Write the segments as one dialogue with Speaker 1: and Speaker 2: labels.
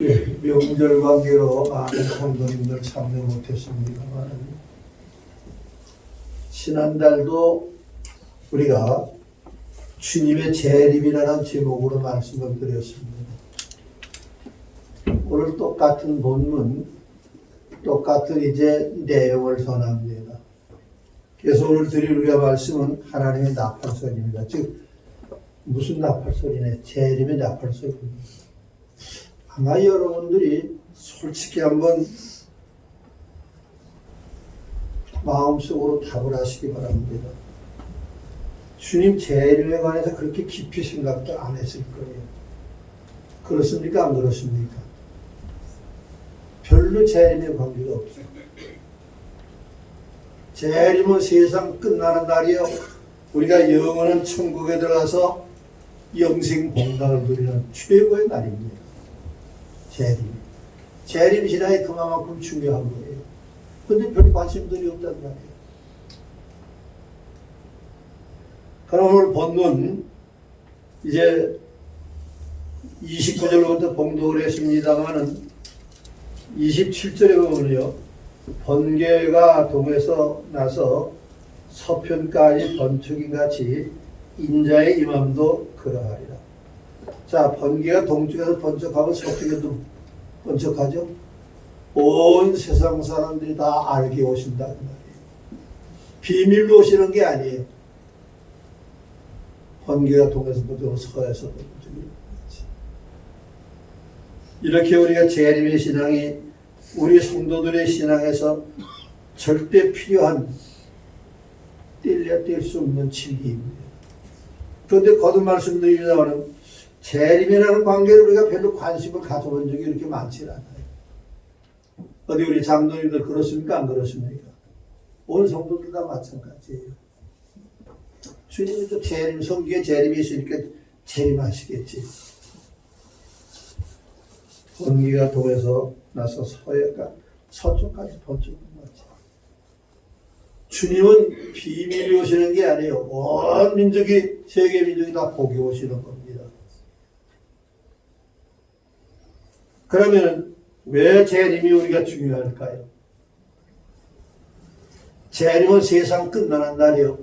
Speaker 1: 예, 명절 관계로 많은 성도님들 참여 못했습니다만 지난달도 우리가 주님의 재림이라는 제목으로 말씀을 드렸습니다. 오늘 똑같은 본문, 똑같은 이제 내용을 전합니다. 그래서 오늘 드릴 우리가 말씀은 하나님의 나팔 소리입니다. 즉 무슨 나팔 소리네? 재림의 나팔 소리입니다. 아마 여러분들이 솔직히 한번 마음속으로 답을 하시기 바랍니다. 주님 재림에 관해서 그렇게 깊이 생각도 안 했을 거예요. 그렇습니까? 안 그렇습니까? 별로 재림에 관계가 없어요. 재림은 세상 끝나는 날이요. 우리가 영원한 천국에 들어가서 영생 복락을 누리는 최고의 날입니다. 재림. 재림 신앙이 그만큼 중요한 거예요. 근데 별 관심들이 없단 말이에요. 그럼 오늘 본문 이제 29절부터 봉독을 했습니다만은 27절에 보면요. 번개가 동에서 나서 서편까지 번축인 같이 인자의 임함도 그러하리라. 자, 번개가 동쪽에서 번쩍하면 서쪽에도 번쩍하죠? 온 세상 사람들이 다 알게 오신다는 말이에요. 비밀로 오시는 게 아니에요. 번개가 동에서 번쩍하고 서에서 거지. 이렇게 우리가 재림의 신앙이 우리 성도들의 신앙에서 절대 필요한 뗄래야 뗄수 없는 진리입니다. 그런데 거듭 말씀드리자면 재림이라는 관계를 우리가 별로 관심을 가져본 적이 이렇게 많지 않아요. 어디 우리 장로님들 그렇습니까? 안 그렇습니까? 온 성도들 다 마찬가지예요. 주님이 또 재림, 성기에 재림이 있으니까 재림하시겠지. 번기가 동에서 나서 서해가 서쪽까지 번쩍한 거지. 주님은 비밀이 오시는 게 아니에요. 온 민족이, 세계 민족이 다 복이 오시는 겁니다. 그러면 왜 재림이 우리가 중요할까요? 재림은 세상 끝나는 날이요.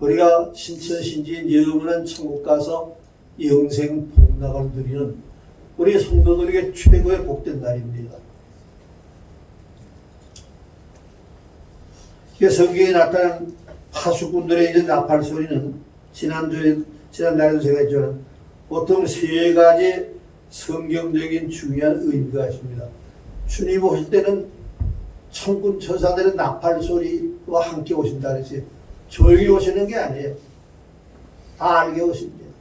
Speaker 1: 우리가 신천신지인 영원한 천국 가서 영생 복락을 누리는 우리 성도들에게 최고의 복된 날입니다. 이 성경에 나타난 파수꾼들의 이제 나팔 소리는 지난주에 지난달에도 제가 했지만 보통 세 가지 성경적인 중요한 의미가 있습니다. 주님 오실 때는 천군 천사들의 나팔 소리와 함께 오신다 그랬어요. 조용히 오시는 게 아니에요. 다 알게 오십니다.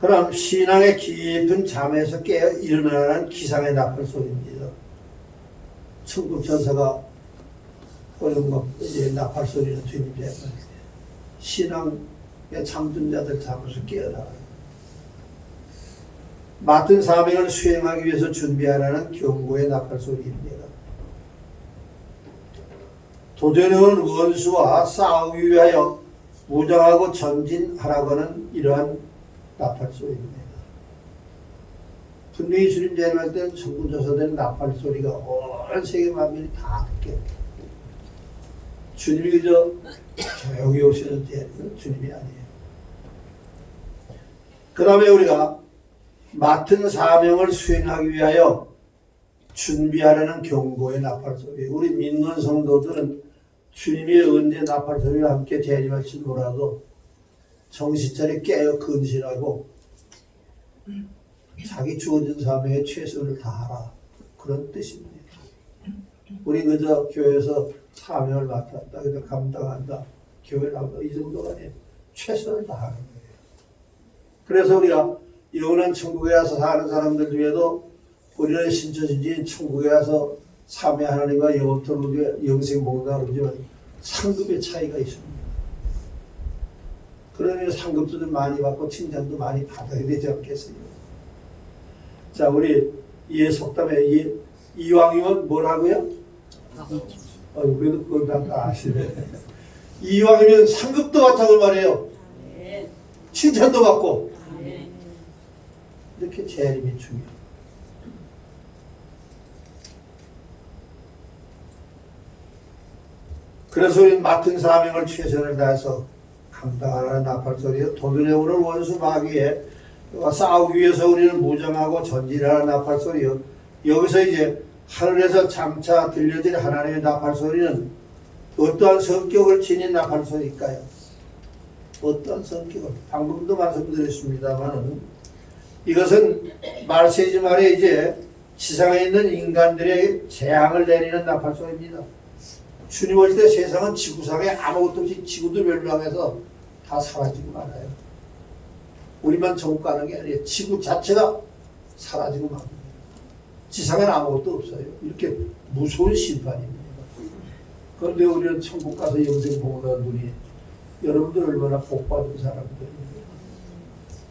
Speaker 1: 그럼 신앙의 깊은 잠에서 깨어 일어나는 기상의 나팔 소리입니다. 천국 천사가 오는 것, 이제 나팔 소리는 주님 제가 신앙의 잠든 자들 잠에서 깨어나요. 맡은 사명을 수행하기 위해서 준비하라는 경고의 나팔 소리입니다. 도전해온 원수와 싸우기 위하여 무장하고 전진하라고는 이러한 나팔 소리입니다. 분명히 주님 재림할 때는 전군 조사되는 나팔 소리가 온 세계 만민이 다 듣게 주님이 그저 조용히 오시는 주님이 아니에요. 그 다음에 우리가 맡은 사명을 수행하기 위하여 준비하라는 경고의 나팔 소리. 우리 믿는 성도들은 주님이 언제 나팔 소리와 함께 재림할지 몰라도 정신차려 깨어 근신하고 자기 주어진 사명에 최선을 다하라. 그런 뜻입니다. 우리 그저 교회에서 사명을 맡았다. 그래서 감당한다. 교회 나온다. 이 정도가 아니에요. 최선을 다하는 거예요. 그래서 우리가 영원한 천국에 와서 사는 사람들 중에도 우리는 신천지인 천국에 와서 삼위 하나님과 영원토록 영생 복을 그러지만 상급의 차이가 있습니다. 그러면 상급도 좀 많이 받고 칭찬도 많이 받아야 되지 않겠어요? 자, 우리 이해 속담에 이, 이왕이면 뭐라고요? 어, 그래도 그걸 다, 다 아시네. 이왕이면 상급도 받자고 말해요. 칭찬도 받고 이렇게 재림이 중요합니다. 그래서 우리 맡은 사명을 최선을 다해서 감당하는 나팔 소리에 도전에 오는 원수 마귀에 싸우기 위해서 우리는 무정하고 전진하는 나팔 소리요. 여기서 이제 하늘에서 장차 들려질 하나님의 나팔 소리는 어떠한 성격을 지닌 나팔 소리일까요? 어떠한 성격을 방금도 말씀드렸습니다만은 이것은 말세지 말에 이제 지상에 있는 인간들의 재앙을 내리는 나팔 소리입니다. 주님 올때 세상은 지구상에 아무것도 없이 지구도 멸망해서 다 사라지고 말아요. 우리만 천국 가는 게 아니에요. 지구 자체가 사라지고 맙니다. 지상에는 아무것도 없어요. 이렇게 무서운 심판입니다. 그런데 우리는 천국 가서 영생 보고자 눈이 여러분들 얼마나 복 받은 사람들입니다.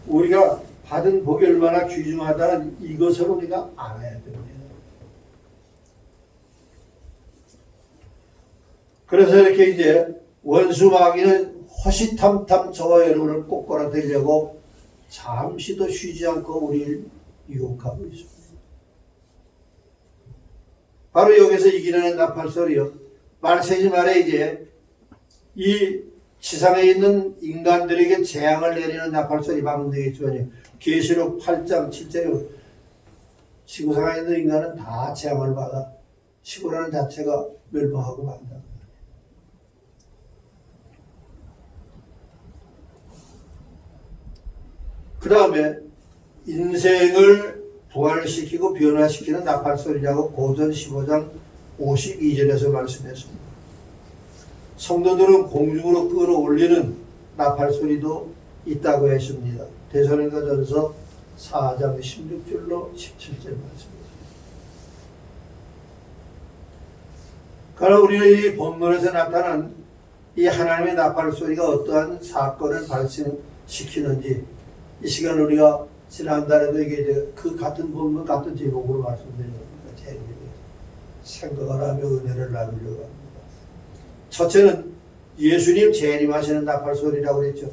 Speaker 1: 우리가 받은 복이 얼마나 귀중하다는 이것을 우리가 알아야 됩니다. 그래서 이렇게 이제 원수 마귀는 허시탐탐 저와 여러분을 꼬꼬라 대려고 잠시도 쉬지 않고 우리를 유혹하고 있습니다. 바로 여기서 이기는 나팔 소리요. 말세지 말에 이제 이 지상에 있는 인간들에게 재앙을 내리는 나팔 소리 방금 되겠지만요. 계시록 8장 7절에 지구상에 있는 인간은 다 재앙을 받아 지구라는 자체가 멸망하고 만다. 그 다음에 인생을 부활시키고 변화시키는 나팔 소리라고 고전 15장 52절에서 말씀했습니다. 성도들은 공중으로 끌어올리는 나팔 소리도 있다고 했습니다. 대선인가전서 4장 16절로 17절 말씀입니다. 그러나 우리는 이 본문에서 나타난 이 하나님의 나팔 소리가 어떠한 사건을 발생시키는지 이 시간 우리가 지난달에도 이게 그 같은 본문 같은 제목으로 말씀드렸습니다. 재림에 생각을 하며 은혜를 나누려고 합니다. 첫째는 예수님 재림하시는 나팔 소리라고 그랬죠.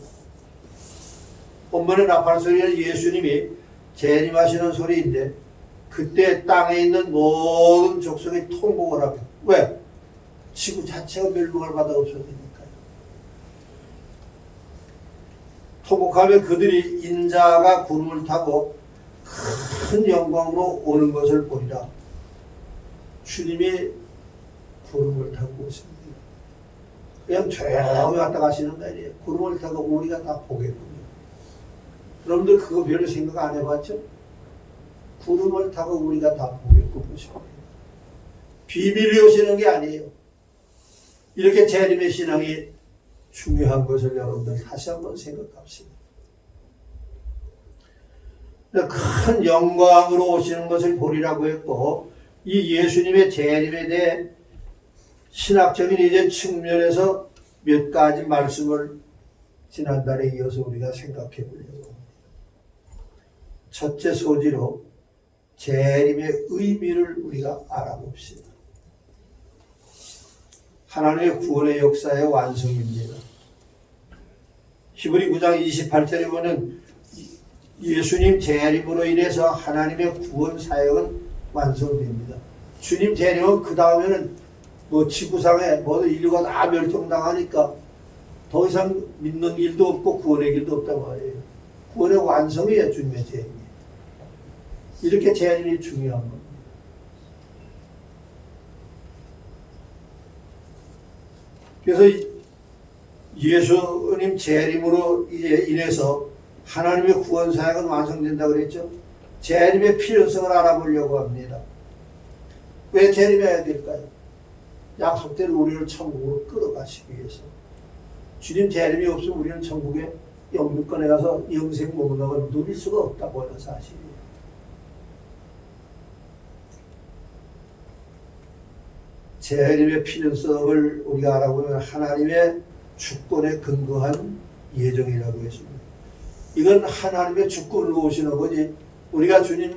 Speaker 1: 본문의 나팔 소리는 예수님이 재림하시는 소리인데 그때 땅에 있는 모든 족속이 통곡을 합니다. 왜? 지구 자체가 멸망을 받아 없어지니까요. 통곡하면 그들이 인자가 구름을 타고 큰 영광으로 오는 것을 보리라. 주님이 구름을 타고 오십니다. 그냥 조용히 왔다 가시는 거 아니에요. 구름을 타고 우리가 다 보겠군요. 여러분들 그거 별로 생각 안 해봤죠? 구름을 타고 우리가 다 보십니다. 비밀이 오시는 게 아니에요. 이렇게 재림의 신앙이 중요한 것을 여러분들 다시 한번 생각합시다. 큰 영광으로 오시는 것을 보리라고 했고 이 예수님의 재림에 대해 신학적인 이제 측면에서 몇 가지 말씀을 지난달에 이어서 우리가 생각해 보려고. 첫째 소지로 재림의 의미를 우리가 알아봅시다. 하나님의 구원의 역사의 완성입니다. 히브리 9장 28절에 보면 예수님 재림으로 인해서 하나님의 구원 사역은 완성됩니다. 주님 재림은 그 다음에는 뭐 지구상에 모든 인류가 다 멸종당하니까 더 이상 믿는 일도 없고 구원의 길도 없단 말이에요. 구원의 완성이에요, 주님의 재림이. 이렇게 재림이 중요한 겁니다. 그래서 예수님 재림으로 이제 인해서 하나님의 구원 사역은 완성된다 그랬죠. 재림의 필요성을 알아보려고 합니다. 왜 재림해야 될까요? 약속대로 우리를 천국으로 끌어가시기 위해서. 주님 재림이 없으면 우리는 천국에 영육권에 가서 영생 목록을 누릴 수가 없다고 하는 사실이에요. 재림의 필요성을 우리가 알아보면 하나님의 주권에 근거한 예정이라고 했습니다. 이건 하나님의 주권으로 오시는 거지 우리가 주님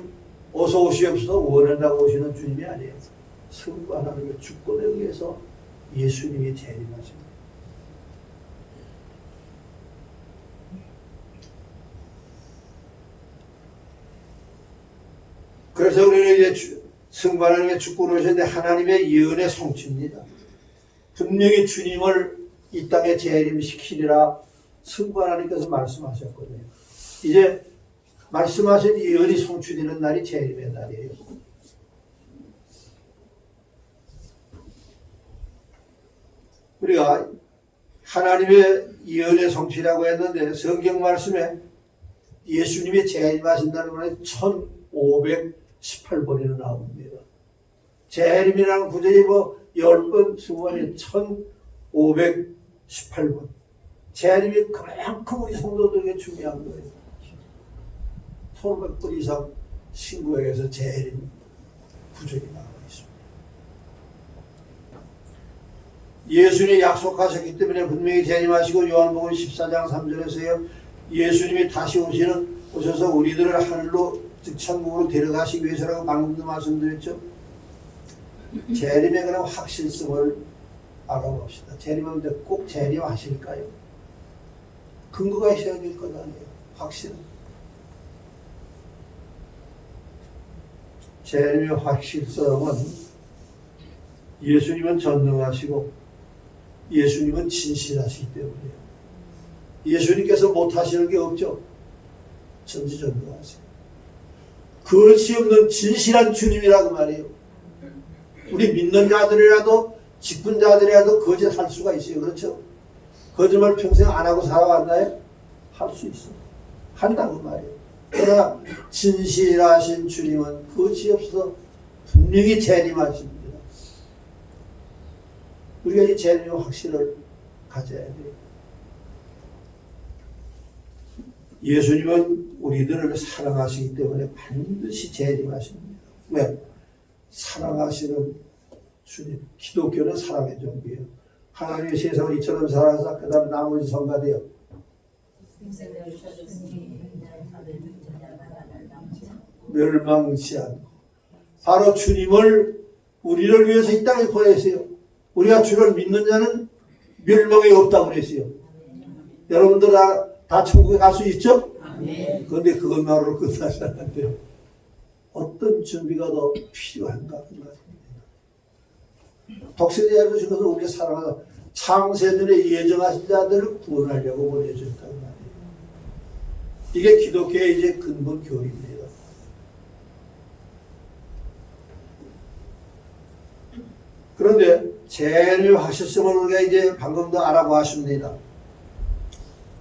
Speaker 1: 어서 오시옵소서 원한다고 오시는 주님이 아니에요. 성부 하나님의 주권에 의해서 예수님이 재림하십니다. 그래서 우리는 이제 주- 승관하님의 축구를 하셨는데 하나님의 예언의 성취입니다. 분명히 주님을 이 땅에 재림시키리라 승관하님께서 말씀하셨거든요. 이제 말씀하신 예언이 성취되는 날이 재림의 날이에요. 우리가 하나님의 예언의 성취라고 했는데 성경 말씀에 예수님이 재림하신다는 말에 1518번이나 나옵니다. 재림이라는 구절이 뭐 10번, 20번이 1518번. 재림이 그만큼 우리 성도들에게 중요한 거예요. 1500번 이상 신구에게서 재림 구절이 나와 있습니다. 예수님이 약속하셨기 때문에 분명히 재림하시고 요한복음 14장 3절에서요. 예수님이 다시 오시는 오셔서 우리들을 하늘로 즉 천국으로 데려가시기 위해서라고 방금도 말씀드렸죠. 재림의 그런 확실성을 알아봅시다. 재림하는데 꼭 재림하실까요? 근거가 있어야 될것 아니에요. 확실은. 재림의 확실성은 예수님은 전능하시고 예수님은 진실하시기 때문이에요. 예수님께서 못하시는 게 없죠. 전지전능하세요. 그릇이 없는 진실한 주님이라고 말이에요. 우리 믿는 자들이라도 직분 자들이라도 거짓할 수가 있어요. 그렇죠? 거짓말 평생 안 하고 살아왔나요? 할 수 있어. 한다고 말이에요. 그러나 진실하신 주님은 거짓이 없어서 분명히 재림하십니다. 우리가 이 재림의 확신을 가져야 돼요. 예수님은 우리들을 사랑하시기 때문에 반드시 재림하십니다. 왜? 사랑하시는 주님. 기독교는 사랑의 종교예요. 하나님의 세상을 이처럼 사랑하사 그 다음 나머지 성가대요. 멸망치 않고 바로 주님을 우리를 위해서 이 땅에 보내세요. 우리가 주를 믿는 자는 멸망이 없다고 그랬어요. 여러분들 다, 다 천국에 갈 수 있죠? 그런데 그것만으로 끝나지 않는데요. 어떤 준비가 더 필요한가 그 말입니다. 독세자를 주셔서 우리가 사랑하다 창세전에 예정하신 자들을 구원하려고 보내주셨다는 말이에요. 이게 기독교의 이제 근본 교리입니다. 그런데 재림의 확실성을 우리가 이제 방금도 알아보았습니다.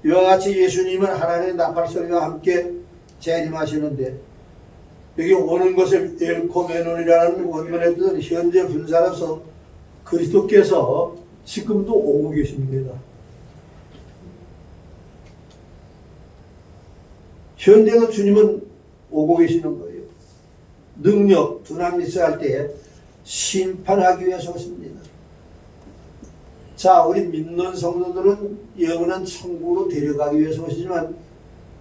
Speaker 1: 이와 같이 예수님은 하나님의 나팔 소리와 함께 재림하시는데 여기 오는 것을 엘코메논이라는 원문에 뜻은 현재 분사로서 그리스도께서 지금도 오고 계십니다. 현재의 주님은 오고 계시는 거예요. 능력, 두나미스 할 때에 심판하기 위해서 오십니다. 자, 우리 믿는 성도들은 영원한 천국으로 데려가기 위해서 오시지만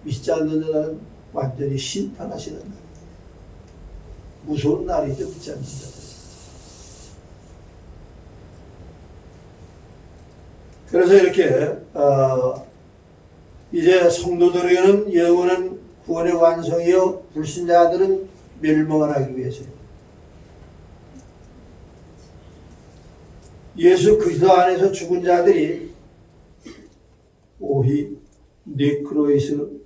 Speaker 1: 믿지 않는 자들은 완전히 심판하시는 날. 무서운 날이죠, 믿지 않는 자들. 그래서 이렇게 어, 이제 성도들에게는 영원한 구원의 완성이요 불신자들은 멸망을 하기 위해서요. 예수 그리스도 안에서 죽은 자들이 오히 네크로이스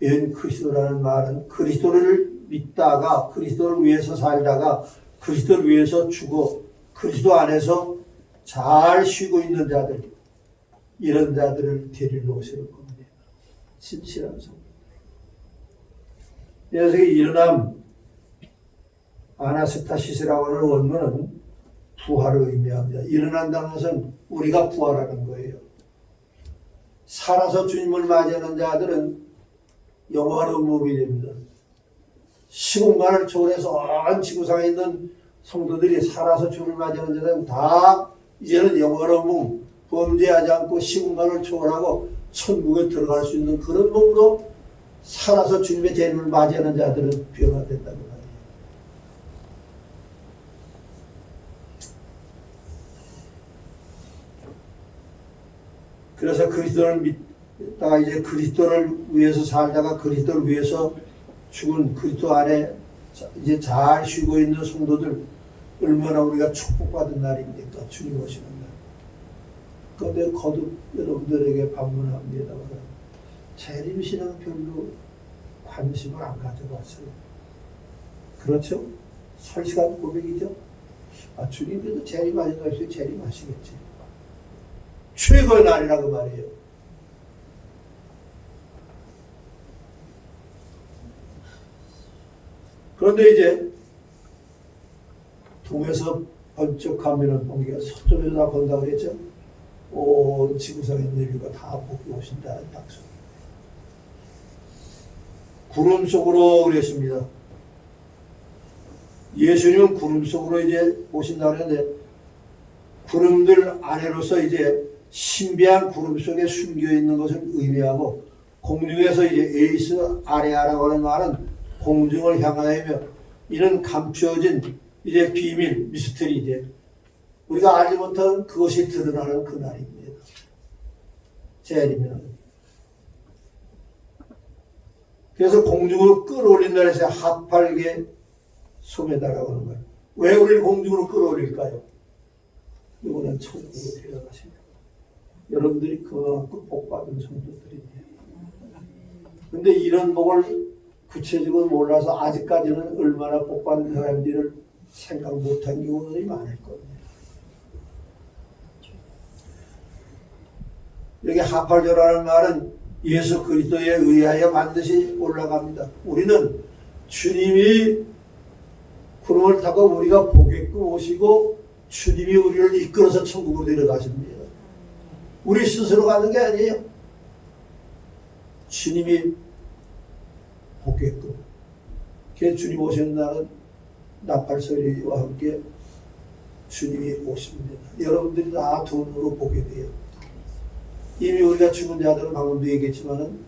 Speaker 1: 엔 그리스도라는 말은 그리스도를 믿다가 그리스도를 위해서 살다가 그리스도를 위해서 죽어 그리스도 안에서 잘 쉬고 있는 자들 이런 자들을 데리러 오시는 겁니다. 성도. 그래서 이 일어남 아나스타시스라고 하는 원문은 부활을 의미합니다. 일어난다는 것은 우리가 부활하는 거예요. 살아서 주님을 맞이하는 자들은 영원한 됩니다. 시공간을 초월해서 온 지구상에 있는 성도들이 살아서 주님을 맞이하는 자들은 다 이제는 영원한 몸, 범죄하지 않고 시공간을 초월하고 천국에 들어갈 수 있는 그런 몸으로 살아서 주님의 재림을 맞이하는 자들은 변화된다는 말이에요. 그래서 그리스도를 믿다가 이제 그리스도를 위해서 살다가 그리스도를 위해서 죽은 그리스도 안에 자, 이제 잘 쉬고 있는 성도들 얼마나 우리가 축복받은 날입니까? 주님 오시는 날. 그런데 거듭 여러분들에게 반문합니다만 재림신앙 별로 관심을 안 가져봤어요. 그렇죠? 솔직한 고백이죠? 아, 주님께도 재림하신다 해서 재림 하시겠지. 최고의 날이라고 말이에요. 그런데 이제 동에서 번쩍 하면은 보기가 서쪽에서 다 본다 그랬죠? 온 지구상의 인류가 다 복이 오신다는 약속. 구름 속으로 그랬습니다. 예수님은 구름 속으로 이제 오신다 그랬는데 구름들 안에로서 이제 신비한 구름 속에 숨겨 있는 것을 의미하고 공중에서 이제 에이스 아레아라고 하는 말은 공중을 향하여며 이는 감추어진 이제 비밀 미스터리 이제 우리가 알지 못한 그것이 드러나는 그날입니다. 재림이라는. 그래서 공중으로 끌어올린다 해서 하팔계 소매다라고 하는 거예요. 왜 우리를 공중으로 끌어올릴까요? 이거는 천국으로 데려가십니다. 여러분들이 그만큼 복받은 성도들입니다. 근데 이런 복을 구체적으로 몰라서 아직까지는 얼마나 복받은 사람들을 생각 못한 경우들이 많을 겁니다. 여기 하팔조라는 말은 예수 그리스도에 의하여 반드시 올라갑니다. 우리는 주님이 구름을 타고 우리가 보게끔 오시고 주님이 우리를 이끌어서 천국으로 데려가십니다. 우리 스스로 가는 게 아니에요. 주님이 보게끔. 그 주님 오시는 날은 나팔 소리와 함께 주님이 오십니다. 여러분들이 다 돈으로 보게 돼요. 이미 우리가 죽은 자들은 방금도 얘기했지만은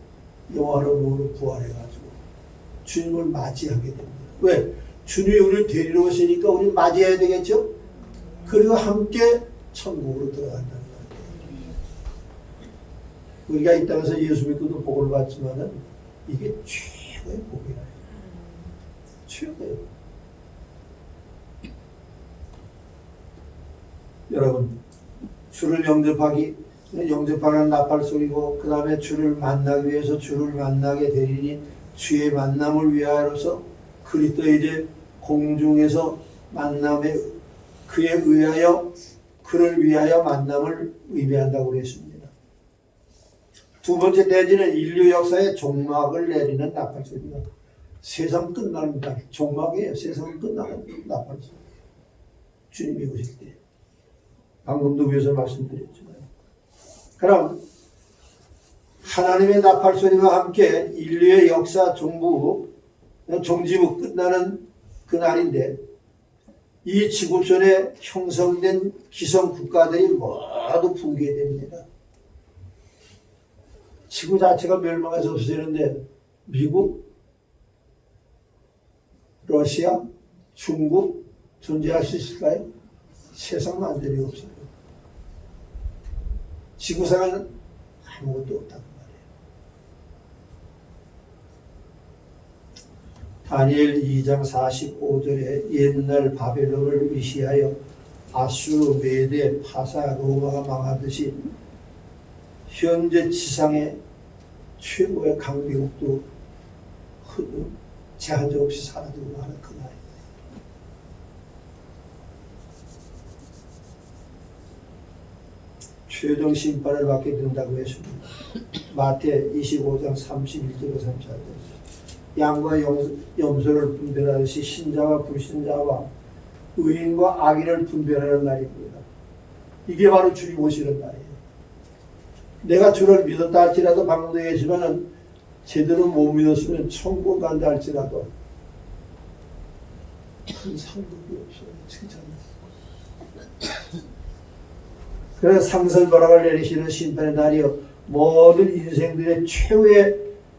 Speaker 1: 영화로 몸으로 부활해가지고 주님을 맞이하게 됩니다. 왜? 주님이 우리를 데리러 오시니까 우리 맞이해야 되겠죠? 그리고 함께 천국으로 들어간다는 거예요. 우리가 이 땅에서 예수 믿고도 복을 받지만은 이게 최고의 복이에요. 최고예요. 여러분, 주를 영접하기, 영접하는 나팔 소리고, 그 다음에 주를 만나기 위해서 주를 만나게 되리니, 주의 만남을 위하여서 그리스도 이제 공중에서 만남에 그에 의하여 그를 위하여 만남을 의미한다고 그랬습니다. 두 번째 대지는 인류 역사의 종막을 내리는 나팔 소리가 세상 끝나는 날 종막이에요. 세상 끝나는 나팔 소리. 주님이 오실 때. 방금도 위에서 말씀드렸지만. 그럼 하나님의 나팔 소리와 함께 인류의 역사 종부 종지부 끝나는 그 날인데 이 지구촌에 형성된 기성 국가들이 모두 붕괴됩니다. 지구 자체가 멸망해서 없어지는데 미국, 러시아, 중국 존재할 수 있을까요? 세상 완전히 없어요. 지구상에는 아무것도 없다고 말이에요. 다니엘 2장 45절에 옛날 바벨론을 위시하여 아수, 메데, 파사, 로마가 망하듯이 현재 지상의 최고의 강대국도 제한적 없이 사라지고 하는 그날입니다. 최종 심판을 받게 된다고 했습니다. 마태 25장 31절로 34절. 양과 염, 염소를 분별하듯이 신자와 불신자와 의인과 악인을 분별하는 날입니다. 이게 바로 주님 오시는 날이에요. 내가 주를 믿었다 할지라도 방금도 얘기했지만은 제대로 못 믿었으면 천국 간다 할지라도 큰 상급이 없어요. 진짜. 그래서 상설바람을 내리시는 심판의 날이요 모든 인생들의 최후의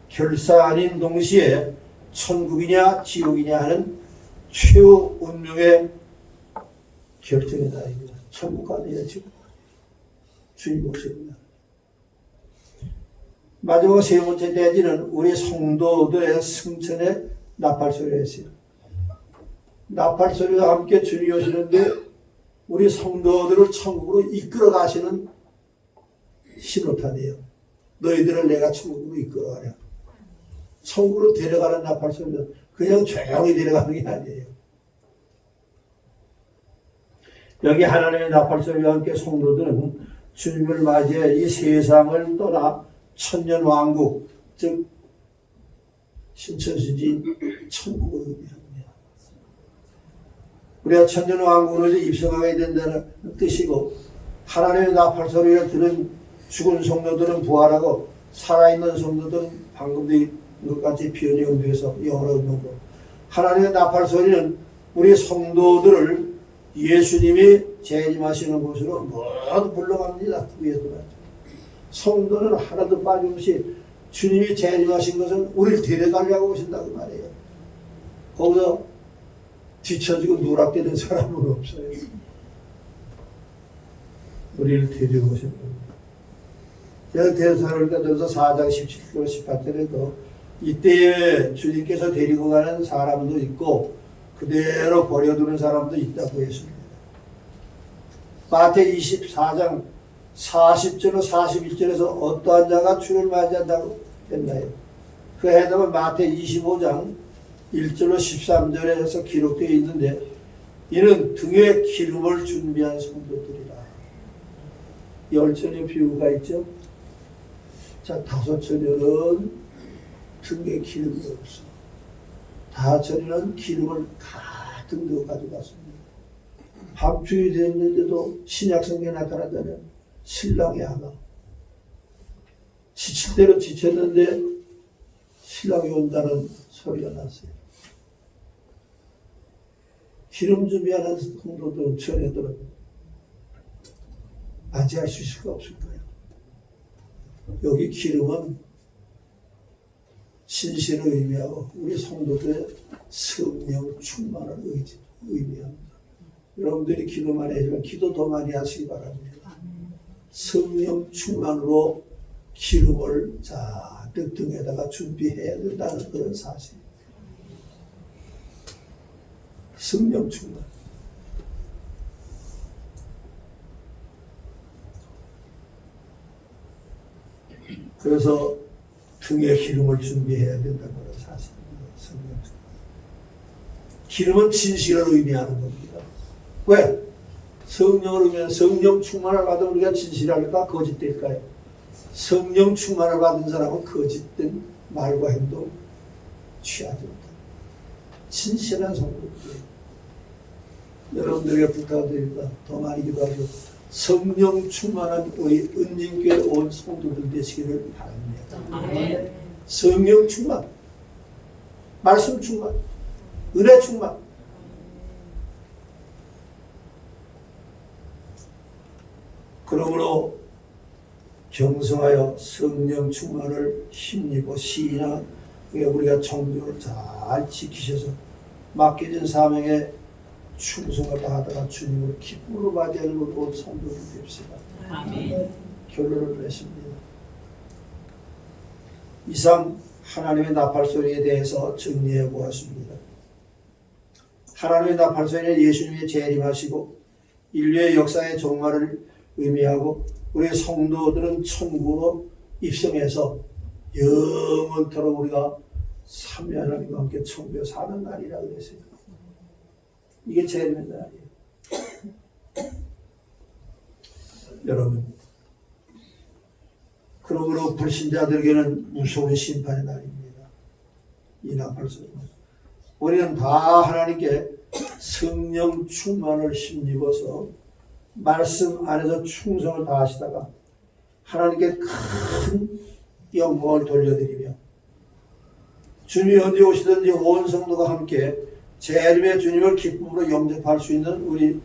Speaker 1: 결산인 동시에 천국이냐 지옥이냐 하는 최후 운명의 결정의 날입니다. 천국 아니냐 지옥 주님 오십니다. 마지막 세 번째 대지는 우리 성도들의 승천의 나팔 소리였어요. 나팔 소리와 함께 주님이 오시는데 우리 성도들을 천국으로 이끌어 가시는 신호탄이에요. 너희들을 내가 천국으로 이끌어 가랴. 천국으로 데려가는 나팔 소리는 그냥 조용히 데려가는 게 아니에요. 여기 하나님의 나팔 소리와 함께 성도들은 주님을 맞이해 이 세상을 떠나 천년 왕국, 즉 천국을 의미합니다. 우리가 천년 왕국으로 입성하게 된다는 뜻이고 하나님의 나팔 소리를 들은 죽은 성도들은 부활하고 살아있는 성도들은 방금 된 것같이 비언이 응돼서 영어로 응고 하나님의 나팔 소리는 우리 성도들을 예수님이 재림하시는 곳으로 모두 불러갑니다. 성도는 하나도 빠짐없이 주님이 재림하신 것은 우리를 데려가려고 오신다고 말이에요. 거기서 뒤처지고 누락되는 사람은 없어요. 우리를 데려오신 겁니다. 제가 대사로니까서 4장 17절 18절에도 이때에 주님께서 데리고 가는 사람도 있고 그대로 버려두는 사람도 있다고 했습니다. 마태 24장 40절로 41절에서 어떠한 자가 주를 맞이한다고 했나요? 그 해답은 마태 25장 1절로 13절에 서 기록되어 있는데 이는 등에 기름을 준비한 성도들이라. 열 처녀 비유가 있죠. 자, 다섯 처녀는 등에 기름이 없어. 다섯 처녀는 기름을 가득 넣어 가져갔습니다. 밤중이 됐는데도 신약성경에 나타나자면 신랑이 안 와. 지칠 대로 지쳤는데 신랑이 온다는 소리가 났어요. 기름 준비하는 성도들은 처녀들은 맞이할 수 있을까 없을까요? 여기 기름은 신실을 의미하고 우리 성도들의 성령 충만을 의지, 의미합니다. 여러분들이 기도만 해지만 기도 더 많이 하시기 바랍니다. 성령 충만으로 기름을 잔뜩 등에다가 준비해야 된다는 그런 사실. 성령 충만. 그래서 등에 기름을 준비해야 된다는 사실입니다. 성령 충만. 기름은 진실을 의미하는 겁니다. 왜? 성령을 의미하는 성령 충만을 받은 우리가 진실할까 거짓될까요? 성령 충만을 받은 사람은 거짓된 말과 행동 취하지 못합니다. 진실한 성도들이에요. 여러분들에게 부탁드립니다. 더 많이 기도하시고 성령 충만한 우리 은진교회 온 성도들 되시기를 바랍니다. 성령 충만, 말씀 충만, 은혜 충만. 그러므로 경성하여 성령 충만을 힘입어 시인한 우리가 정조를 잘 지키셔서 맡겨진 사명에 충성을 다하다가 주님을 기쁨으로 맞이하는 온 성도들 됩시다. 결론을 냈습니다. 이상 하나님의 나팔 소리에 대해서 정리해 보았습니다. 하나님의 나팔 소리는 예수님이 재림하시고 인류의 역사의 종말을 의미하고 우리 성도들은 천국으로 입성해서 영원토록 우리가 삼위 하나님과 함께 천국에 사는 날이라 그랬어요. 이게 날이에요. 여러분, 그러므로 불신자들에게는 무서운 심판의 날입니다. 이 나팔 소리는. 우리는 다 하나님께 성령 충만을 힘입어서 말씀 안에서 충성을 다하시다가 하나님께 큰 영광을 돌려드리며 주님이 언제 오시든지 온 성도가 함께 재림의 주님을 기쁨으로 영접할 수 있는 우리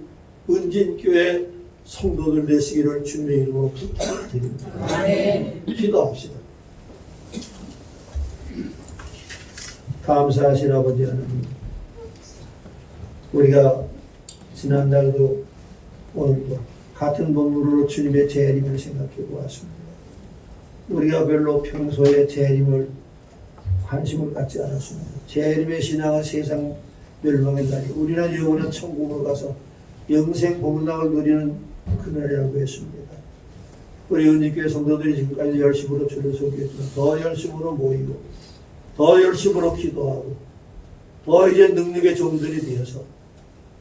Speaker 1: 은진교회 성도들 되시기를 주님의 이름으로 부탁드립니다. 기도합시다. 감사하신 아버지 하나님 우리가 지난달도 오늘도 같은 본문으로 주님의 재림을 생각해 보았습니다. 우리가 별로 평소에 재림을 관심을 갖지 않았습니다. 재림의 신앙은 세상 멸망의 날이 우리는 영원한 천국으로 가서 영생 복락을 누리는 그날이라고 했습니다. 우리 은희교회 성도들이 지금까지 열심으로 주를 섬겼지만 더 열심으로 모이고 더 열심으로 기도하고 더 이제 능력의 종들이 되어서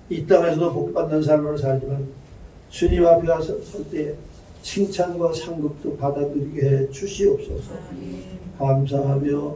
Speaker 1: 이 땅에서도 복받는 삶을 살지만 주님 앞에 가서 설때 칭찬과 상급도 받아들이게 해 주시옵소서. 감사하며